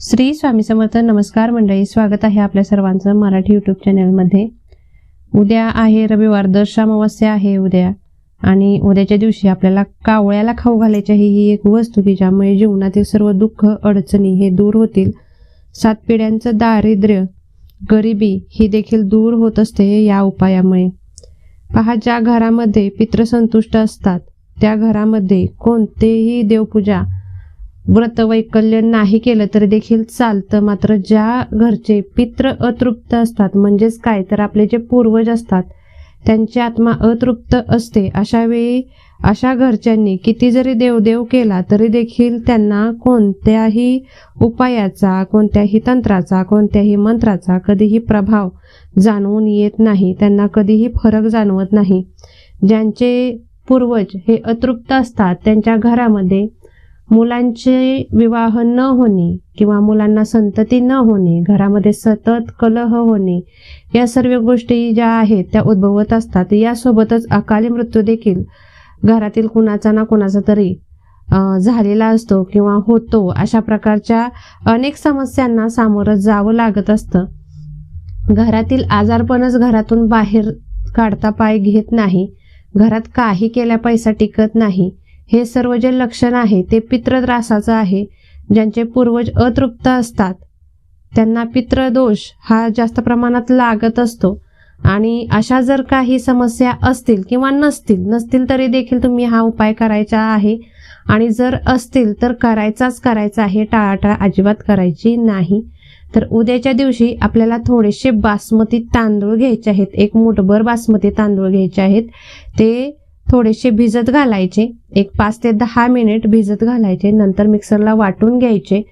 श्री स्वामी समर्थ नमस्कार मंडळी स्वागत आहे आपल्या सर्वांचं मराठी यूट्यूब चॅनलमध्ये उद्या आहे रविवार दश अमावस्या आहे उद्या. आणि उद्याच्या दिवशी आपल्याला कावळ्याला खाऊ घालायची आहे ही एक वस्तू की ज्यामुळे जीवनातील सर्व दुःख अडचणी हे दूर होतील. सात पिढ्यांचं दारिद्र्य गरिबी ही देखील दूर होत असते या उपायामुळे. पहा ज्या घरामध्ये पितृसंतुष्ट असतात त्या घरामध्ये कोणतेही देवपूजा व्रत वैकल्य नाही केलं तरी देखील चालतं. मात्र ज्या घरचे पित्र अतृप्त असतात म्हणजेच काय तर आपले जे पूर्वज असतात त्यांची आत्मा अतृप्त असते. अशा वेळी अशा घरच्यांनी किती जरी देवदेव केला तरी देखील त्यांना कोणत्याही उपायाचा कोणत्याही तंत्राचा कोणत्याही मंत्राचा कधीही प्रभाव जाणवून येत नाही. त्यांना कधीही फरक जाणवत नाही. ज्यांचे पूर्वज हे अतृप्त असतात त्यांच्या घरामध्ये मुलांचे विवाह न होणे किंवा मुलांना संतती न होणे घरामध्ये सतत कलह होणे या सर्व गोष्टी ज्या आहेत त्या उद्भवत असतात. यासोबतच अकाली मृत्यू देखील घरातील कुणाचा ना कुणाचा तरी झालेला असतो किंवा होतो. अशा प्रकारच्या अनेक समस्यांना सामोरं जावं लागत असतं. घरातील आजारपणच घरातून बाहेर काढता पाय घेत नाही. घरात काही केल्या पैसा टिकत नाही. हे सर्व जे लक्षण आहे ते पित्रत्रासाचं आहे ज्यांचे पूर्वज अतृप्त असतात. त्यांना पित्रदोष हा जास्त प्रमाणात लागत असतो. आणि अशा जर काही समस्या असतील किंवा नसतील नसतील तरी देखील तुम्ही हा उपाय करायचा आहे. आणि जर असतील तर करायचाच करायचा आहे टाळाटाळ अजिबात करायची नाही. तर उद्याच्या दिवशी आपल्याला थोडेसे बासमती तांदूळ घ्यायचे आहेत. एक मुठभर बासमती तांदूळ घ्यायचे आहेत. ते थोडेसे भिजत घालायचे. एक पाच ते दहा मिनिट भिजत घालायचे. नंतर मिक्सरला वाटून घ्यायचे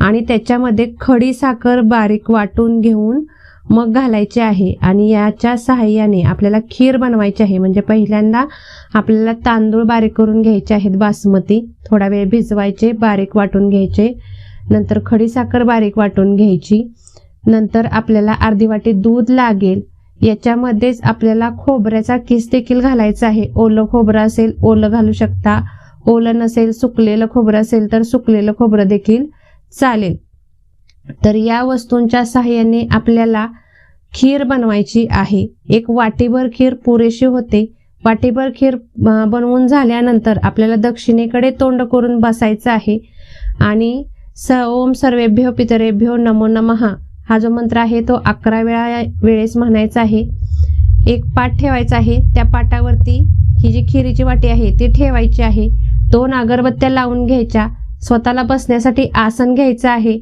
आणि त्याच्यामध्ये खडी साखर बारीक वाटून घेऊन मग घालायचे आहे. आणि याच्या सहाय्याने आपल्याला खीर बनवायची आहे. म्हणजे पहिल्यांदा आपल्याला तांदूळ बारीक करून घ्यायचे आहेत बासमती. थोडा वेळ भिजवायचे बारीक वाटून घ्यायचे. नंतर खडी साखर बारीक वाटून घ्यायची. नंतर आपल्याला अर्धी वाटी दूध लागेल. याच्यामध्येच आपल्याला खोबऱ्याचा किस देखील घालायचा आहे. ओलं खोबरं असेल ओलं घालू शकता. ओलं नसेल सुकलेलं खोबरं असेल तर सुकलेलं खोबरं देखील चालेल. तर या वस्तूंच्या सहाय्याने आपल्याला खीर बनवायची आहे. एक वाटीभर खीर पुरेशी होते. वाटीभर खीर बनवून झाल्यानंतर आपल्याला दक्षिणेकडे तोंड करून बसायचं आहे. आणि स ओम सर्वेभ्यो पितरेभ्यो नमो नमः. हा जो मंत्र आहे तो अकरा वेळा वेळेस म्हणायचा आहे. एक पाठ ठेवायचा आहे. त्या पाटावरती ही जी खिरीची वाटी आहे ती ठेवायची आहे. दोन अगरबत्त्या लावून घ्यायच्या. स्वतःला बसण्यासाठी आसन घ्यायचं आहे.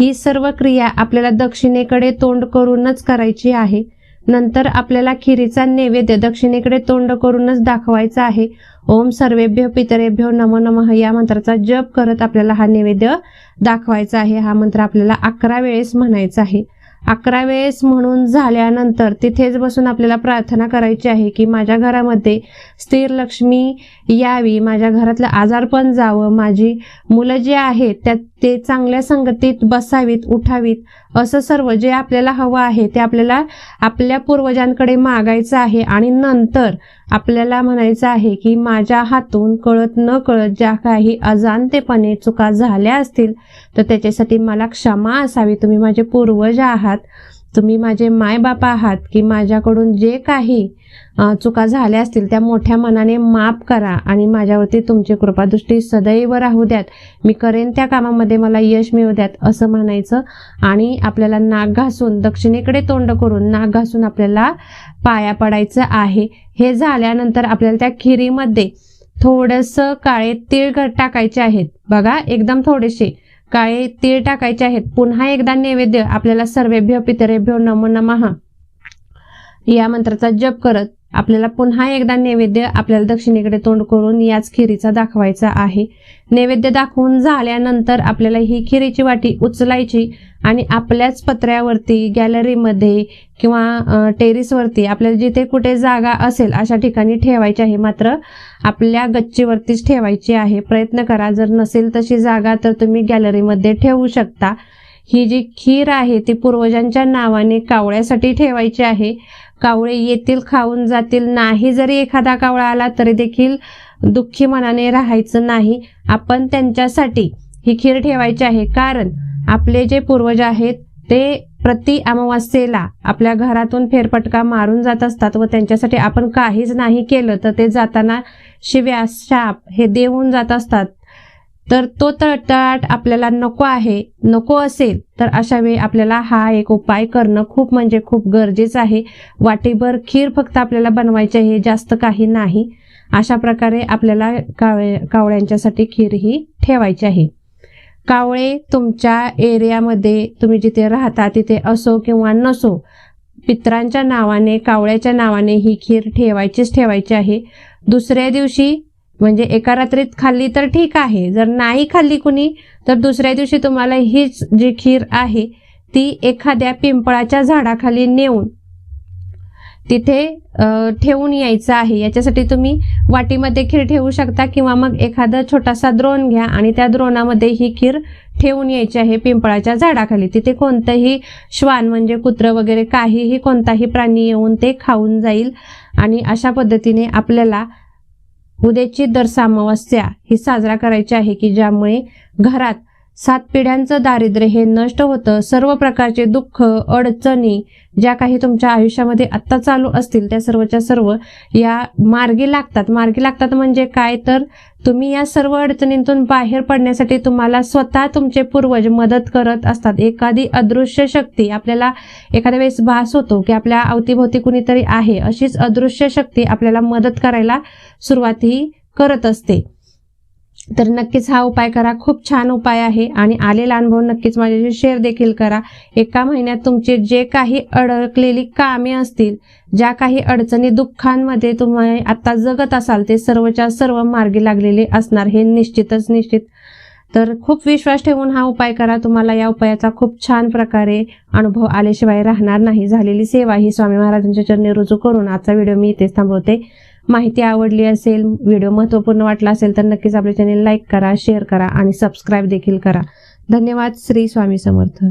ही सर्व क्रिया आपल्याला दक्षिणेकडे तोंड करूनच करायची आहे. नंतर आपल्याला खिरीचा नैवेद्य दक्षिणेकडे तोंड करूनच दाखवायचा आहे. ओम सर्वेभ्यो पितरेभ्यो नमो नमः. या मंत्राचा जप करत आपल्याला हा नैवेद्य दाखवायचा आहे. हा मंत्र आपल्याला अकरा वेळेस म्हणायचा आहे. अकरा वेळेस म्हणून झाल्यानंतर तिथेच बसून आपल्याला प्रार्थना करायची आहे की माझ्या घरामध्ये स्थिर लक्ष्मी यावी माझ्या घरातलं आजारपण जावं माझी मुलं जी आहेत त्यात ते चांगल्या संगतीत बसावीत उठावीत असं सर्व जे आपल्याला हवं आहे ते आपल्याला आपल्या पूर्वजांकडे मागायचं आहे. आणि नंतर आपल्याला म्हणायचं आहे की माझ्या हातून कळत न कळत ज्या काही अजाणतेपणे चुका झाल्या असतील तर त्याच्यासाठी मला क्षमा असावी. तुम्ही माझे पूर्वज आहात. तुम्ही माझे मायबाप आहात की माझ्याकडून जे काही चुका झाल्या असतील त्या मोठ्या मनाने माफ करा आणि माझ्यावरती तुमची कृपादृष्टी सदैव राहू द्यात. मी करेन त्या कामामध्ये मला यश मिळू द्यात असं म्हणायचं आणि आपल्याला नाक घासून दक्षिणेकडे तोंड करून नाक घासून आपल्याला पाया पडायचं आहे. हे झाल्यानंतर आपल्याला त्या खिरीमध्ये थोडंसं काळे तीळ टाकायचे आहेत. बघा एकदम थोडेसे. काळे तीळ टाकायचे आहेत. पुन्हा एकदा नैवेद्य आपल्याला सर्वेभ्य पितरेभ्यो नमो नमः. या मंत्राचा जप करत आपल्याला पुन्हा एकदा नैवेद्य आपल्याला दक्षिणेकडे तोंड करून याच खिरीचा दाखवायचा आहे. नैवेद्य दाखवून झाल्यानंतर आपल्याला ही खिरीची वाटी उचलायची आणि आपल्याच पत्र्यावरती गॅलरीमध्ये किंवा टेरिसवरती आपल्याला जिथे कुठे जागा असेल अशा ठिकाणी ठेवायची आहे. मात्र आपल्या गच्चीवरतीच ठेवायची आहे. प्रयत्न करा. जर नसेल तशी जागा तर तुम्ही गॅलरीमध्ये ठेवू शकता. ही जी खीर आहे ती पूर्वजांच्या नावाने कावळ्यासाठी ठेवायची आहे. कावळे येतील खाऊन जातील. नाही जरी एखादा कावळा आला तरी देखील दुःखी मनाने राहायचं नाही. आपण त्यांच्यासाठी ही खीर ठेवायची आहे. कारण आपले जे पूर्वज आहेत ते प्रति अमावास्येला आपल्या घरातून फेरपटका मारून जात असतात व त्यांच्यासाठी आपण काहीच नाही केलं तर ते जाताना शिव्या शाप हे देऊन जात असतात. तर तो तळतळाट आपल्याला नको आहे नको असेल तर अशा वेळी आपल्याला हा एक उपाय करणं खूप म्हणजे खूप गरजेचं आहे. वाटीभर खीर फक्त आपल्याला बनवायची आहे जास्त काही नाही. अशा प्रकारे आपल्याला कावळे कावळ्यांच्यासाठी खीर ही ठेवायची आहे. कावळे तुमच्या एरियामध्ये तुम्ही जिथे राहता तिथे असो किंवा नसो पित्रांच्या नावाने कावळ्याच्या नावाने ही खीर ठेवायचीच ठेवायची आहे. दुसऱ्या दिवशी म्हणजे एका रात्रीत खाल्ली तर ठीक आहे. जर नाही खाल्ली कुणी तर दुसऱ्या दिवशी तुम्हाला हीच जी खीर आहे ती एखाद्या पिंपळाच्या झाडाखाली नेऊन तिथे ठेवून यायचं आहे. याच्यासाठी तुम्ही वाटीमध्ये खीर ठेवू शकता किंवा मग एखादा छोटासा द्रोण घ्या आणि त्या द्रोणामध्ये ही खीर ठेवून यायची आहे पिंपळाच्या झाडाखाली. तिथे कोणतंही श्वान म्हणजे कुत्र वगैरे काहीही कोणताही प्राणी येऊन ते खाऊन जाईल आणि अशा पद्धतीने आपल्याला उद्याची दर सामावस्या ही साजरा करायची आहे की ज्यामुळे घरात सात पिढ्यांचं दारिद्र्य हे नष्ट होतं. सर्व प्रकारचे दुःख अडचणी ज्या काही तुमच्या आयुष्यामध्ये आत्ता चालू असतील त्या सर्वच्या सर्व या मार्गी लागतात. मार्गी लागतात म्हणजे काय? तर तुम्ही या सर्व अडचणींतून बाहेर पडण्यासाठी तुम्हाला स्वतः तुमचे पूर्वज मदत करत असतात. एखादी अदृश्य शक्ती आपल्याला एखाद्या वेळेस भास होतो की आपल्या अवतीभोवती कुणीतरी आहे अशीच अदृश्य शक्ती आपल्याला मदत करायला सुरुवात ही करत असते. तर नक्कीच हा उपाय करा. खूप छान उपाय आहे आणि आलेला अनुभव नक्कीच माझ्याशी शेअर देखील करा. एका महिन्यात तुमचे जे काही अडकलेली कामे असतील ज्या काही अडचणी दुःखांमध्ये तुम्ही आता जगत असाल ते सर्वच्या सर्व मार्गी लागलेले असणार हे निश्चितच निश्चित. तर खूप विश्वास ठेवून हा उपाय करा. तुम्हाला या उपायाचा खूप छान प्रकारे अनुभव आल्याशिवाय राहणार नाही. झालेली सेवा ही स्वामी महाराजांच्या चरणी रुजू करून आजचा व्हिडिओ मी इथेच थांबवते. माहिती आवडली असेल व्हिडिओ महत्त्वपूर्ण वाटला असेल तर नक्कीच आपले चॅनेल लाईक करा शेअर करा आणि सबस्क्राईब देखील करा. धन्यवाद. श्री स्वामी समर्थ.